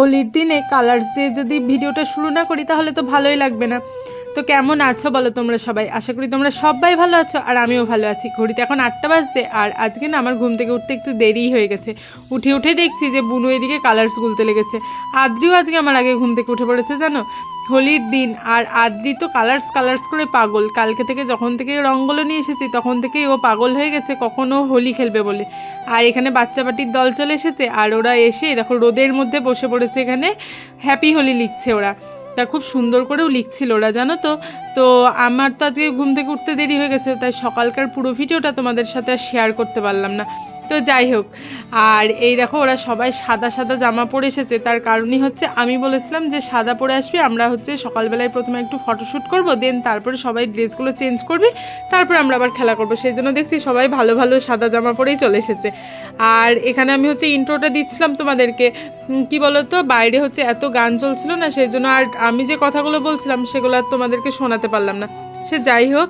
হোলির দিনে কালার্স দিয়ে যদি ভিডিওটা শুরু না করি তাহলে তো ভালোই লাগবে না। তো কেমন আছো বলো তোমরা সবাই? আশা করি তোমরা সবাই ভালো আছো আর আমিও ভালো আছি। ঘড়িতে এখন আটটা বাজছে আর আজকে না আমার ঘুম থেকে উঠতে একটু দেরি হয়ে গেছে। উঠে উঠে দেখছি যে বুনু এদিকে কালার্স গুলতে লেগেছে। আদ্রিও আজকে আমার আগে ঘুম থেকে উঠে পড়েছে, জানো? হোলির দিন আর আদ্রি তো কালার্স কালার্স করে পাগল। কালকে থেকে যখন থেকে রঙগুলো নিয়ে এসেছি, তখন থেকেই ও পাগল হয়ে গেছে, কখনো হোলি খেলবে বলে। আর এখানে বাচ্চা পাটির দল চলে এসেছে আর ওরা এসে, দেখো রোদের মধ্যে বসে পড়েছে এখানে হ্যাপি হোলি লিখছে ওরা। তা খুব সুন্দর করেও লিখছিল ওরা জানো তো? তো আমার তো আজকে ঘুম থেকে উঠতে দেরি হয়ে গেছে, তাই সকালকার পুরো ভিডিওটা তোমাদের সাথে শেয়ার করতে পারলাম না। তো যাই হোক, আর এই দেখো ওরা সবাই সাদা সাদা জামা পরে এসেছে, তার কারণই হচ্ছে আমি বলেছিলাম যে সাদা পরে আসবি, আমরা হচ্ছে সকালবেলায় প্রথমে একটু ফটোশ্যুট করব দেন তারপরে সবাই ড্রেসগুলো চেঞ্জ করবি, তারপর আমরা আবার খেলা করব। সেই জন্য দেখছি সবাই ভালো ভালো সাদা জামা পরেই চলে এসেছে। আর এখানে আমি হচ্ছে ইন্ট্রোটা দিচ্ছিলাম তোমাদেরকে কি বলো তো বাইরে হচ্ছে এত গান চলছিল না, সেই জন্য আর আমি যে কথাগুলো বলছিলাম সেগুলো আর তোমাদেরকে শোনাতে পারলাম না। সে যাই হোক,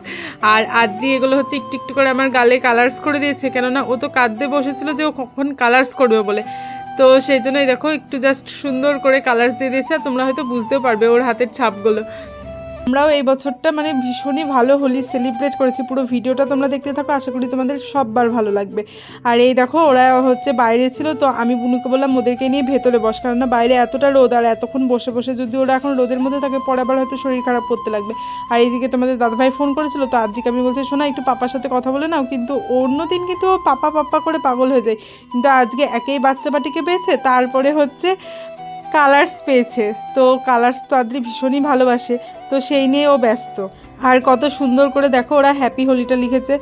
আর আদ্রি এগুলো হচ্ছে একটু একটু করে আমার গালে কালার্স করে দিয়েছে, কেননা ও তো কাঁদতে বসেছিল যে ও কখন কালার্স করবে বলে। তো সেই জন্যই দেখো, একটু জাস্ট সুন্দর করে কালার্স দিয়ে দিয়েছে, আর তোমরা হয়তো বুঝতেও পারবে ওর হাতের ছাপগুলো। আমরাও এই বছরটা মানে ভীষণই ভালো হোলি সেলিব্রেট করেছি। পুরো ভিডিওটা তোমরা দেখতে থাকো, আশা করি তোমাদের সববার ভালো লাগবে। আর এই দেখো, ওরা হচ্ছে বাইরে ছিল, তো আমি বুনুকে বললাম, ওদেরকে নিয়ে ভেতরে বস। কারণ না বাইরে এতটা রোদ, আর এতক্ষণ বসে বসে যদি ওরা এখন রোদের মধ্যে থাকে, পরে আবার হয়তো শরীর খারাপ করতে লাগবে। আর এইদিকে তোমাদের দাদাভাই ফোন করেছিল, তো আদ্রিকে আমি বলছি, শোনা, একটু পাপার সাথে কথা বলে নাও। কিন্তু অন্য দিন কিন্তু পাপা পাপা করে পাগল হয়ে যায়। কিন্তু আজকে একেই বাচ্চা বাটিকে পেয়েছে, তারপরে হচ্ছে কালার্স পেয়েছে। তো কালার্স তো আদ্রি ভীষণই ভালোবাসে। তো সেই নিয়ে ও ব্যস্ত। আর কত সুন্দর করে দেখো ওরা হ্যাপি হোলিটা লিখেছে।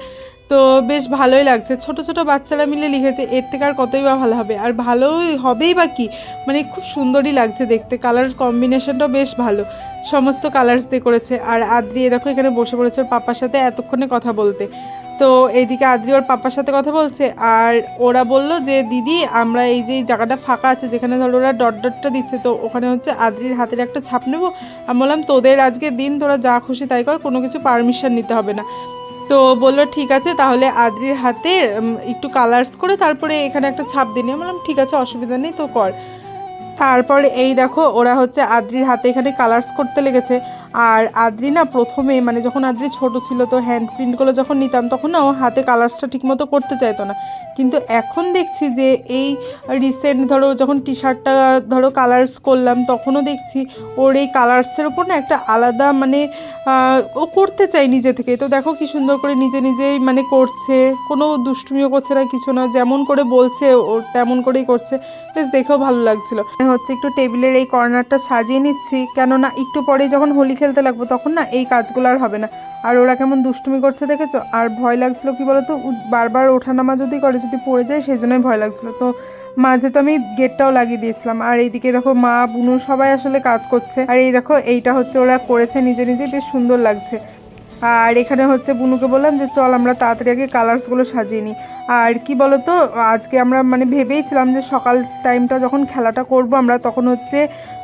তো বেশ ভালোই লাগছে। ছোট ছোট বাচ্চারা মিলে লিখেছে, এর থেকে আর কতই বা ভালো হবে? আর ভালোই হবেই বা কি? মানে খুব সুন্দরই লাগছে দেখতে। কালার কম্বিনেশনটাও বেশ ভালো। সমস্ত কালার্স দিয়ে করেছে। আর আদ্রিয়ে দেখো এখানে বসে পড়েছে পাপার সাথে এতক্ষণে কথা বলতে। তো এইদিকে আদ্রি ওর পাপার সাথে কথা বলছে আর ওরা বলল যে, দিদি, আমরা এই যে জায়গাটা ফাঁকা আছে, যেখানে ধরো ওরা ডট ডটটা দিচ্ছে, তো ওখানে হচ্ছে আদ্রির হাতের একটা ছাপ নেব। আমি বললাম, তোদের আজকে দিন, তোরা যা খুশি তাই কর, কোনো কিছু পারমিশন নিতে হবে না। তো বলল, ঠিক আছে, তাহলে আদ্রির হাতে একটু কালার্স করে তারপরে এখানে একটা ছাপ দিন আমি বললাম, ঠিক আছে, অসুবিধা নেই, তো কর। তারপর এই দেখো, ওরা হচ্ছে আদ্রির হাতে এখানে কালার্স করতে লেগেছে। আর আদ্রি না প্রথমে মানে যখন আদ্রি ছোট ছিল তো হ্যান্ড প্রিন্টগুলো যখন নিতাম, তখন না ও হাতে কালার্সটা ঠিকমতো করতে চাইতো না। কিন্তু এখন দেখছি যে এই রিসেন্ট ধরো যখন টি শার্টটা ধরো কালার্স করলাম, তখনও দেখছি ওর এই কালার্সের ওপর না একটা আলাদা মানে ও করতে চাই নিজে থেকে। তো দেখো কি সুন্দর করে নিজে নিজেই মানে করছে, কোনো দুষ্টুমিও করছে না, কিছু না, যেমন করে বলছে, ও তেমন করেই করছে। বেশ দেখেও ভালো লাগছিল। হচ্ছে একটু টেবিলের এই কর্নারটা সাজিয়ে নিচ্ছি, কেননা একটু পরে যখন হোলি খেলতে লাগবো তখন না এই কাজগুলো আর হবে না। আর ওরা কেমন দুষ্টুমি করছে দেখেছ? আর ভয় লাগছিল কি বলতো? বারবার ওঠানামা যদি করে, যদি পড়ে যায় সেই জন্যই ভয় লাগছিল। তো মাঝে তো আমি গেটটাও লাগিয়ে দিয়েছিলাম। আর এইদিকে দেখো মা, বুনু সবাই আসলে কাজ করছে। আর এই দেখো, এইটা হচ্ছে ওরা করেছে নিজে নিজে বেশ সুন্দর লাগছে। আর এখানে হচ্ছে বুনুকে বললাম যে, চল আমরা তাড়াতাড়ি আগে কালার্সগুলো সাজিয়ে নিই। আর কি বলতো, আজকে আমরা মানে ভেবেইছিলাম যে, সকাল টাইমটা যখন খেলাটা করব আমরা, তখন হচ্ছে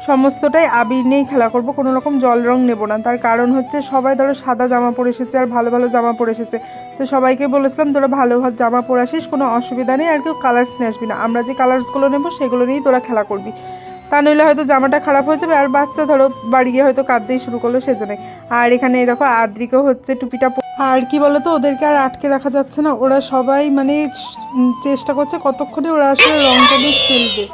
সমস্তটাই আবির নিয়েই খেলা করব, কোনো রকম জল রং নেব না। তার কারণ হচ্ছে সবাই ধরো সাদা জামা পরে এসেছে আর ভালো ভালো জামা পরে এসেছে। তো সবাইকে বলেছিলাম, তোরা ভালো ভালো জামা পরে আসিস, কোনো অসুবিধা নেই, আর কেউ কালার্স নিয়ে আসবি না। আমরা যে কালার্সগুলো নেব, সেগুলো নিয়েই তোরা খেলা করবি। তা নইলে হয়তো জামাটা খারাপ হয়ে যাবে, আর বাচ্চা ধরো বাড়ি গিয়ে হয়তো কাঁদতেই শুরু করল সেজন্যই আর এখানে দেখো আদ্রিকেও হচ্ছে টুপিটা আর কি বলতো, ওদেরকে আর আটকে রাখা যাচ্ছে না। ওরা সবাই মানে চেষ্টা করছে কতক্ষণে ওরা আসলে রংটা দিয়ে খেলবে।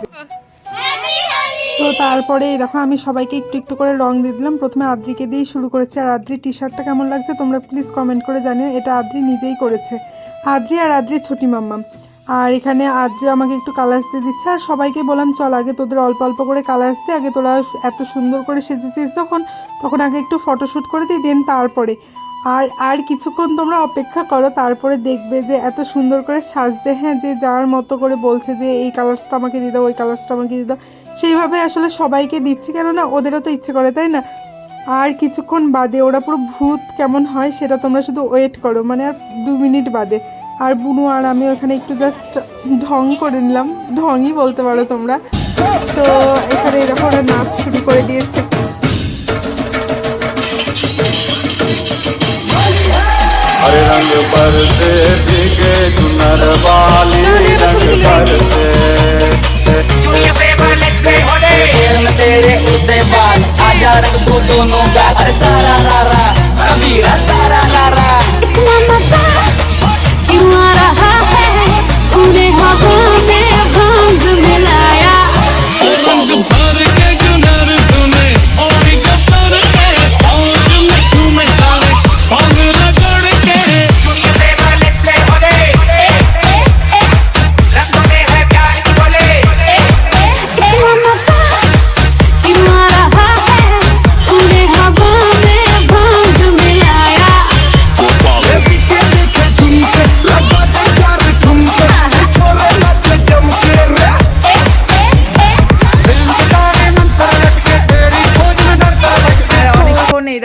তো তারপরে দেখো, আমি সবাইকে একটু একটু করে রং দিয়ে দিলাম। প্রথমে আদ্রিকে দিয়েই শুরু করেছি। আর আদ্রি টি শার্টটা কেমন লাগছে তোমরা প্লিজ কমেন্ট করে জানিও। এটা আদ্রি নিজেই করেছে। আদ্রি আর আদ্রি ছোটি মাম্মাম। আর এখানে আদ্রি আমাকে একটু কালার্স দিয়ে দিচ্ছে, আর সবাইকে বললাম, চল আগে তোদের অল্প অল্প করে কালার্স দিয়ে আগে তোরা এত সুন্দর করে সেজেছিস যখন, তখন আগে একটু ফটোশ্যুট করে দিই দেন তারপরে। আর আর কিছুক্ষণ তোমরা অপেক্ষা করো, তারপরে দেখবে যে এত সুন্দর করে সাজছে হ্যাঁ যে যার মতো করে বলছে যে, এই কালার্সটা আমাকে দিয়ে দাও, ওই কালার্সটা আমাকে দিয়ে দাও। সেইভাবে আসলে সবাইকে দিচ্ছি, কেননা ওদেরও তো ইচ্ছে করে, তাই না? আর কিছুক্ষণ বাদে ওরা পুরো ভূত কেমন হয়, সেটা তোমরা শুধু ওয়েট করো মানে আর দু মিনিট বাদে। আর বুনু আর আমি ওখানে একটু জাস্ট ঢং করে নিলাম ঢংই বলতে পারো তোমরা তো এখানে এরকম ওরা নাচ শুরু করে দিয়েছে हरे रंग बरसे भीगे चुनर वाली रंग बरसे तेरे में तेरे उड़ते बाल आजा रंग दो दोनों गाल अरे सारा रारा कबीरा सारा रारा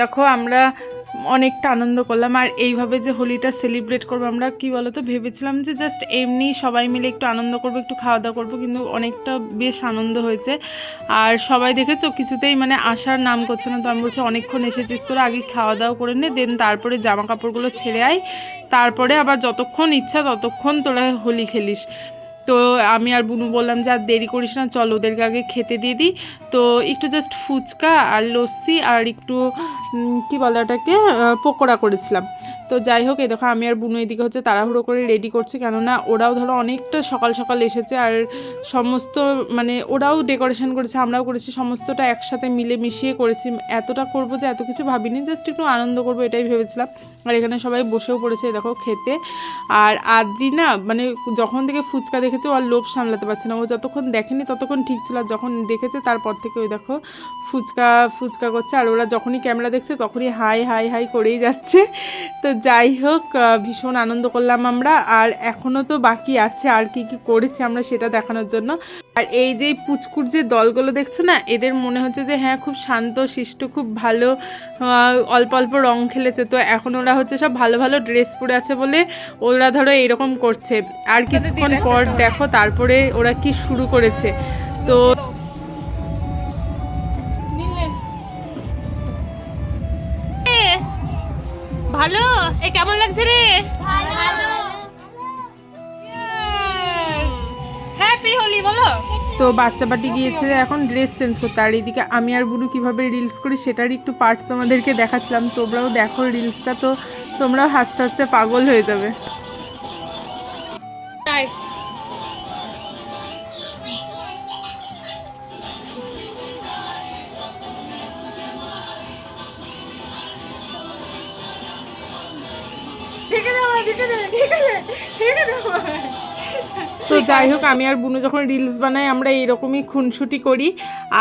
দেখো, আমরা অনেকটা আনন্দ করলাম। আর এইভাবে যে হোলিটা সেলিব্রেট করব, আমরা কি বলতো, ভেবেছিলাম যে জাস্ট এমনি সবাই মিলে একটু আনন্দ করব, একটু খাওয়া দাওয়া করব, কিন্তু অনেকটা বেশ আনন্দ হয়েছে। আর সবাই দেখেছ, কিছুতেই মানে আসার নাম করছে না। তো আমি বলছি, অনেকক্ষণ এসেছিস তোরা, আগে খাওয়া দাওয়া করে নে, দেন তারপরে জামা কাপড়গুলো ছেড়ে আয়। তারপরে আবার যতক্ষণ ইচ্ছা, ততক্ষণ তোরা হোলি খেলিস। তো আমি আর বুনু বললাম যে, আর দেরি করিস না, চল ওদেরকে আগে খেতে দিয়ে দিই। তো একটু জাস্ট ফুচকা আর লস্যি আর একটু কী বলে ওটাকে পকোড়া করেছিলাম। তো যাই হোক, এই দেখো, আমি আর বুনু এদিকে হচ্ছে তাড়াহুড়ো করে রেডি করছি। কেননা ওরাও ধরো অনেকটা সকাল সকাল এসেছে আর সমস্ত মানে ওরাও ডেকোরেশন করেছে, আমরাও করেছি, সমস্তটা একসাথে মিলে মিশিয়ে করেছি। এতটা করব যে এত কিছু ভাবিনি জাস্ট একটু আনন্দ করব, এটাই ভেবেছিলাম। আর এখানে সবাই বসেও পড়েছে দেখো, খেতে। আর আদ্রি না মানে যখন থেকে ফুচকা দেখেছে আর লোভ সামলাতে পারছে না। ও যতক্ষণ দেখেনি, ততক্ষণ ঠিক ছিল। আর যখন দেখেছে, তারপর থেকে ওই দেখো, ফুচকা ফুচকা করছে। আর ওরা যখনই ক্যামেরা দেখছে, তখনই হাই হাই হাই করেই যাচ্ছে। তো যাই হোক ভীষণ আনন্দ করলাম আমরা। আর এখনও তো বাকি আছে আর কি কি করেছি আমরা সেটা দেখানোর জন্য। আর এই যে পুচকুর যে দলগুলো দেখছ না এদের মনে হচ্ছে যে হ্যাঁ খুব শান্ত শিষ্ট খুব ভালো অল্প অল্প রং খেলেছে। তো এখন ওরা হচ্ছে সব ভালো ভালো ড্রেস পরে আছে বলে ওরা ধরো এরকম করছে। আর কিছুক্ষণ পর দেখো তারপরে ওরা কি শুরু করেছে। তো ভালো? এ কেমন লাগছে রে? হ্যাপি হোলি বলো। তো বাচ্চা পাটি গিয়েছে এখন ড্রেস চেঞ্জ করতে। আর এইদিকে আমি আর বুনু কীভাবে রিলস করি সেটারই একটু পার্ট তোমাদেরকে দেখাচ্ছিলাম। তোমরাও দেখো রিলসটা তো তোমরাও হাসতে হাসতে পাগল হয়ে যাবে। তো যাই হোক আমি আর বুনু যখন রিলস বানাই আমরা এরকমই খুনসুটি করি।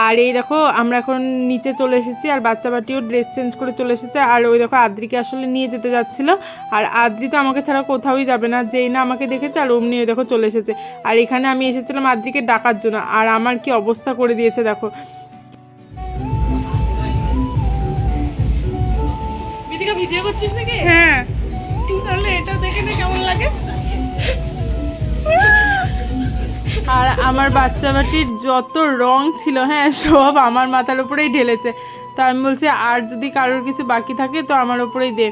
আর এই দেখো আমরা এখন নিচে চলে এসেছি আর বাচ্চা বাটিও ড্রেস চেঞ্জ করে চলে এসেছে। আর ওই দেখো আদ্রিকে আসলে নিয়ে যেতে যাচ্ছিল। আর আদ্রি তো আমাকে ছাড়া কোথাওই যাবে না যেই না আমাকে দেখেছে আর অমনি ওই দেখো চলে এসেছে। আর এখানে আমি এসেছিলাম আদ্রিকে ডাকার জন্য। আর আমার কি অবস্থা করে দিয়েছে দেখো। ভিডিও করছিস নাকি? হ্যাঁ। তাহলে এটা দেখে না কেমন লাগে? আর আমার বাচ্চা বাটির যত রং ছিল হ্যাঁ সব আমার মাথার উপরেই ঢেলেছে। তা আমি বলছি, আর যদি কারোর কিছু বাকি থাকে, তো আমার উপরেই দে।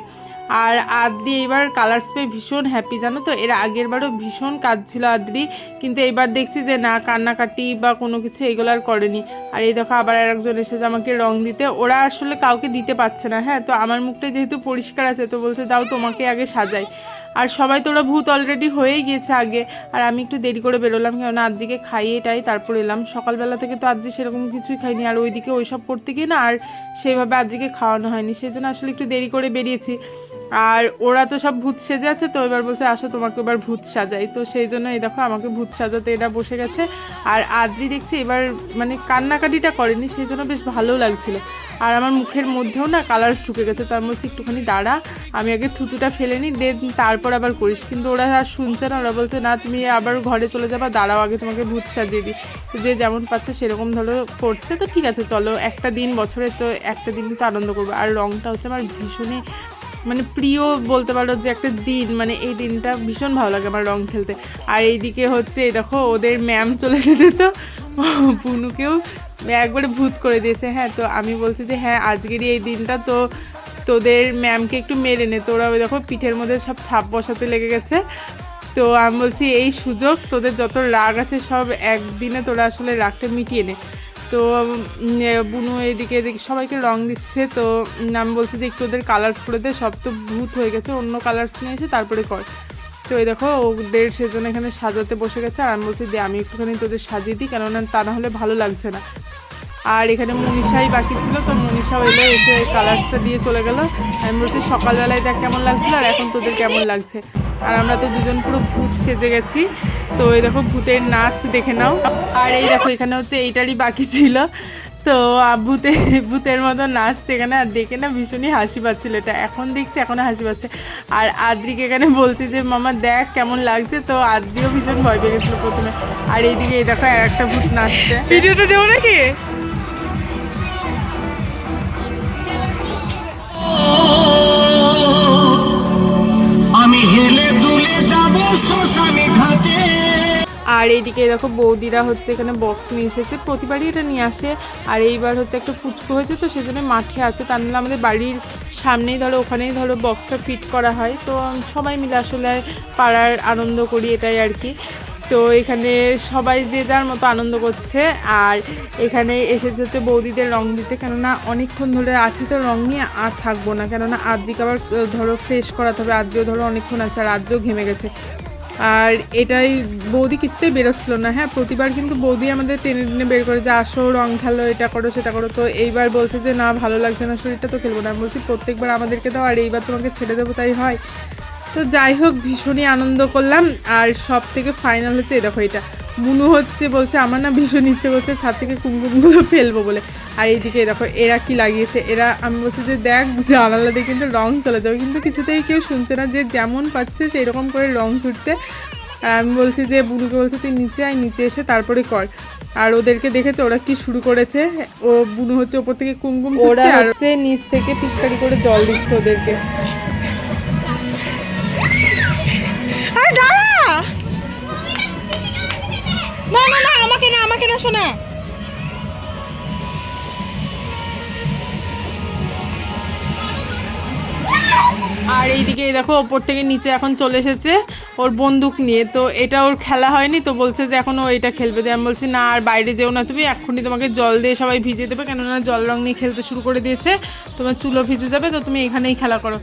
আর আদ্রি, এবার কালার্স পেয়ে ভীষণ হ্যাপি জানো তো? এর আগের বারও ভীষণ কাজ ছিল আদ্রি, কিন্তু এইবার দেখছি যে না, কান্নাকাটি বা কোনো কিছু এগুলো আর করেনি। আর এই দেখো, আবার একজন এসেছে আমাকে রং দিতে। ওরা আসলে কাউকে দিতে পারছে না হ্যাঁ? তো আমার মুখটা যেহেতু পরিষ্কার আছে, তো বলছে, দাও তোমাকে আগে সাজাই। আর সবাই তো ওরা ভূত অলরেডি হয়েই গিয়েছে আগে। আর আমি একটু দেরি করে বেরোলাম, কেননা আদ্রিকে খাইয়ে টাই তারপর এলাম। সকালবেলা থেকে তো আদ্রি সেরকম কিছুই খাইনি আর ওইদিকে ওইসব করতে গিয়ে না, আর সেইভাবে আদ্রিকে খাওয়ানো হয়নি। সেই জন্য আসলে একটু দেরি করে বেরিয়েছি। আর ওরা তো সব ভূত সেজে আছে, তো এবার বলছে, আসো, তোমাকে এবার ভূত সাজাই। তো সেই জন্য এই দেখো, আমাকে ভূত সাজাতে এরা বসে গেছে। আর আদ্রি দেখছি এবার মানে কান্নাকাটিটা করেনি, সেই জন্য বেশ ভালো লাগছিল। আর আমার মুখের মধ্যেও না কালার্স ঢুকে গেছে, তো আমি বলছি, একটুখানি দাঁড়া, আমি আগে থুতুটা ফেলে নিই, দেন তারপর আবার করিস। কিন্তু ওরা আর শুনছে না, ওরা বলছে, না, তুমি আবার ঘরে চলে যাবা, দাঁড়াও, আগে তোমাকে ভূত সাজিয়ে দিই। তো যে যেমন পাচ্ছে সেরকম ধরো করছে, তো ঠিক আছে, চলো একটা দিন, বছরে তো একটা দিন তো আনন্দ করব। আর রঙটা হচ্ছে আমার ভীষণই মানে প্রিয় বলতে পারো যে একটা দিন মানে এই দিনটা ভীষণ ভালো লাগে আমার রং খেলতে। আর এইদিকে হচ্ছে দেখো, ওদের ম্যাম চলে এসেছে তো। পুনুকেও একবারে ভূত করে দিয়েছে। হ্যাঁ তো আমি বলছি যে হ্যাঁ আজকেরই এই দিনটা, তো তোদের ম্যামকে একটু মেরে নে। তোরা ওই দেখো, পিঠের মধ্যে সব ছাপ বসাতে লেগে গেছে। তো আমি বলছি, এই সুযোগ, তোদের যত রাগ আছে সব একদিনে তোরা আসলে রাগটা মিটিয়ে নে। তো বুনু এদিকে এদিকে সবাইকে রং দিচ্ছে, তো আমি বলছি যে একটু ওদের কালার্স করে দে, সব তো ভূত হয়ে গেছে, অন্য কালার্স নিয়ে এসে তারপরে কর। তো এই দেখো ওদের সেজন্য এখানে সাজাতে বসে গেছে, আর আমি বলছি যে আমি একটুখানি তোদের সাজিয়ে দিই, কেননা তা না হলে ভালো লাগছে না। আর এখানে মনীষাই বাকি ছিল, তো মনীষাও এলো, এসে কালার্সটা দিয়ে চলে গেল। আমি বলছি সকালবেলায় দেখ কেমন লাগছিল, আর এখন তোদের কেমন লাগছে। আর আমরা তো দুজন পুরো ভূত সেজে গেছি। তো এই দেখো ভূতের নাচ দেখে নাও। আর এই দেখো এখানে হচ্ছে এইটারই বাকি ছিল। তো ভূতে, ভূতের মতো নাচছে এখানে। আর দেখে না ভীষণই হাসি পাচ্ছিল এটা। এখন দেখছি এখনও হাসি পাচ্ছে। আর আদ্রিকে এখানে বলছে যে, মামা, দেখ কেমন লাগছে। তো আদ্রিও ভীষণ ভয় পেয়ে গেছিল প্রথমে। আর এইদিকে এই দেখো আর একটা ভূত নাচছে। ভিডিওটা দেবো নাকি? আর এইদিকে দেখো বৌদিরা হচ্ছে এখানে বক্স নিয়ে এসেছে। প্রতিবারই এটা নিয়ে আসে। আর এইবার হচ্ছে একটা পুচকু হয়েছে তো সেজন্য মাঠে আছে। তার নাহলে আমাদের বাড়ির সামনেই ধরো, ওখানেই ধরো বক্সটা ফিট করা হয়। তো সবাই মিলে আসলে পাড়ার আনন্দ করি এটাই আর কি। তো এখানে সবাই যে যার মতো আনন্দ করছে। আর এখানে এসেছে হচ্ছে বৌদিদের রং দিতে। কেননা অনেকক্ষণ ধরে আছে তো রং নিয়ে আর থাকব না। কেননা আদ্রিকে আবার, ধরো ফ্রেশ করাতে হবে। আদ্রিও ধরো অনেকক্ষণ আছে আর আদ্রিও ঘেমে গেছে। আর এটাই বৌদি কিছুতেই বেরোচ্ছিল না। হ্যাঁ প্রতিবার কিন্তু বৌদি আমাদের টেনে টেনে বের করে যে, আসো, রং খেলো, এটা করো, সেটা করো। তো এইবার বলছে যে, না, ভালো লাগছে না, শরীরটা তো খেলব না। আমি বলছি, প্রত্যেকবার আমাদেরকে দাও, আর এইবার তোমাকে ছেড়ে দেবো, তাই হয়? তো যাই হোক ভীষণই আনন্দ করলাম। আর সব থেকে ফাইনাল হচ্ছে দেখো এটা। মুনু হচ্ছে বলছে আমার না ভীষণ ইচ্ছে করছে ছাদ থেকে কুমকুমগুলো ফেলব বলে। আর এইদিকে এই দেখো এরা কি লাগিয়েছে? এরা আমি বলছি যে দেখ জানালা দিয়ে কিন্তু রং চলে যাবে। কিন্তু কিছুতেই কেউ শুনছে না যে যেমন পাচ্ছে সেই রকম করে রং ছুটছে। আর আমি বলছি যে বুনুকে বলছে তুই নিচে আয় নিচে এসে তারপরে কর। আর ওদেরকে দেখেছে ওরা কি শুরু করেছে? ও বুনু হচ্ছে ওপর থেকে কুমকুম ওরা আর হচ্ছে নিচ থেকে পিচকারি করে জল দিচ্ছে ওদেরকে। না না না, আমাকে না আমাকে না শোনা আর এইদিকে এই দেখো, ওপর থেকে নিচে এখন চলে এসেছে ওর বন্দুক নিয়ে। তো এটা ওর খেলা হয়নি, তো বলছে যে এখন ও এটা খেলবে। দিয়ে আমি বলছি, না, আর বাইরে যেও না তুমি, এক্ষুনি তোমাকে জল দিয়ে সবাই ভিজিয়ে দেবে। কেননা জল রং নিয়ে খেলতে শুরু করে দিয়েছে। তোমার চুলো ভিজে যাবে, তো তুমি এখানেই খেলা করো।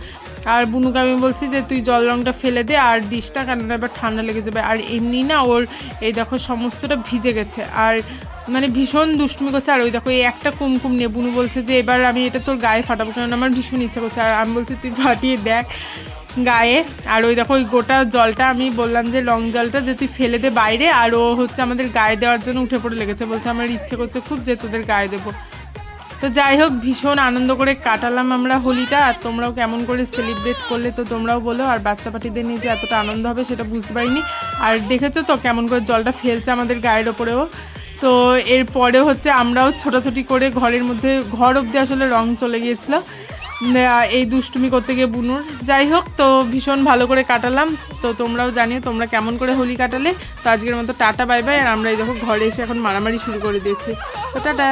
আর বুনুকে আমি বলছি যে, তুই জল রঙটা ফেলে দে আর দিসটা কেননা এবার ঠান্ডা লেগে যাবে। আর এমনি না ওর এই দেখো সমস্তটা ভিজে গেছে। আর মানে ভীষণ দুষ্টুমি করছে। আর ওই দেখো এই একটা কুমকুম নিয়ে বুনু বলছে যে, এবার আমি এটা তোর গায়ে ফাটাবো কারণ আমার ভীষণ ইচ্ছা করছে। আর আমি বলছি, তুই ফাটিয়ে দেখ গায়ে। আর ওই দেখো ওই গোটা জলটা আমি বললাম যে, লং জলটা যে তুই ফেলে দে বাইরে। আর ও হচ্ছে আমাদের গায়ে দেওয়ার জন্য উঠে পড়ে লেগেছে। বলছে, আমার ইচ্ছে করছে খুব যে তোদের গায়ে দেবো। তো যাই হোক, ভীষণ আনন্দ করে কাটালাম আমরা হোলিটা। আর তোমরাও কেমন করে সেলিব্রেট করলে তো তোমরাও বলো। আর বাচ্চা পাটিদের নিয়ে যে এতটা আনন্দ হবে সেটা বুঝতে পারিনি। আর দেখেছ তো কেমন করে জলটা ফেলছে আমাদের গায়ের ওপরেও। তো এরপরে হচ্ছে আমরাও ছোটাছুটি করে ঘরের মধ্যে, ঘর অবধি আসলে রং চলে গিয়েছিল। এই দুষ্টুমি করতে গিয়ে বুনুর। যাই হোক, তো ভীষণ ভালো করে কাটালাম। তো তোমরাও জানিও তোমরা কেমন করে হোলি কাটালে। তো আজকের মতো টাটা, বাই বাই। আর আমরা এই দেখো ঘরে এসে এখন মারামারি শুরু করে দিয়েছি। তো টাটা।